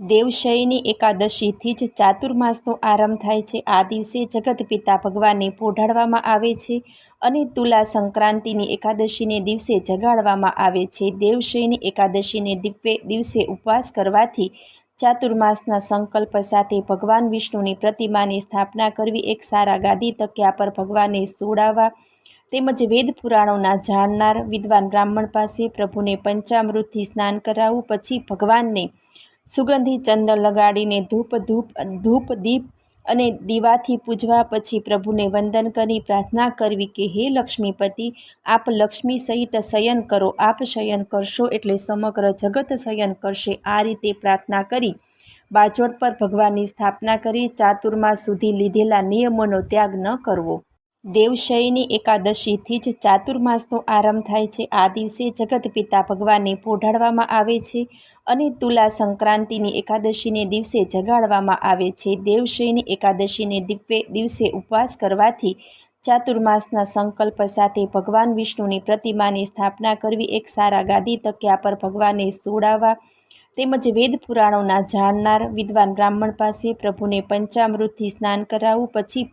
દેવશયની એકાદશીથી જ ચાતુર્માસનો આરંભ થાય છે. આ દિવસે જગતપિતા ભગવાનને પોઢાડવામાં આવે છે અને તુલા સંક્રાંતિની એકાદશીને દિવસે જગાડવામાં આવે છે. દેવશયની એકાદશીને દિવ્ય દિવસે ઉપવાસ કરવાથી ચાતુર્માસના સંકલ્પ સાથે ભગવાન વિષ્ણુની પ્રતિમાની સ્થાપના કરવી એક સારા ગાદી તક્યા પર ભગવાનને સુવડાવવા તેમજ વેદ પુરાણોના જાણનાર વિદ્વાન બ્રાહ્મણ પાસે પ્રભુને પંચામૃતથી સ્નાન કરાવવું પછી ભગવાનને સુગંધી ચંદન લગાડીને ધૂપ ધૂપ ધૂપ, દીપ અને દીવાથી પૂજવા પછી પ્રભુને વંદન કરી પ્રાર્થના કરવી કે, હે લક્ષ્મીપતિ, આપ લક્ષ્મી સહિત શયન કરો, આપ શયન કરશો એટલે સમગ્ર જગત શયન કરશે. આ રીતે પ્રાર્થના કરી બાજોટ પર ભગવાનની સ્થાપના કરી, ચાતુર્માસ સુધી લીધેલા નિયમોનો ત્યાગ ન કરવો. દેવશયની એકાદશીથી જ ચાતુર્માસનો આરંભ થાય છે. આ દિવસે જગતપિતા ભગવાનને પોઢાડવામાં આવે છે અને તુલા સંક્રાંતિની એકાદશીને દિવસે જગાડવામાં આવે છે. દેવશયની એકાદશીને દિવ્ય દિવસે ઉપવાસ કરવાથી ચાતુર્માસના સંકલ્પ સાથે ભગવાન વિષ્ણુની પ્રતિમાની સ્થાપના કરવી એક સારા ગાદી તક્યા પર ભગવાનને સોડાવવા તેમજ વેદ પુરાણોના જાણનાર વિદ્વાન બ્રાહ્મણ પાસે પ્રભુને પંચામૃતથી સ્નાન કરાવવું પછી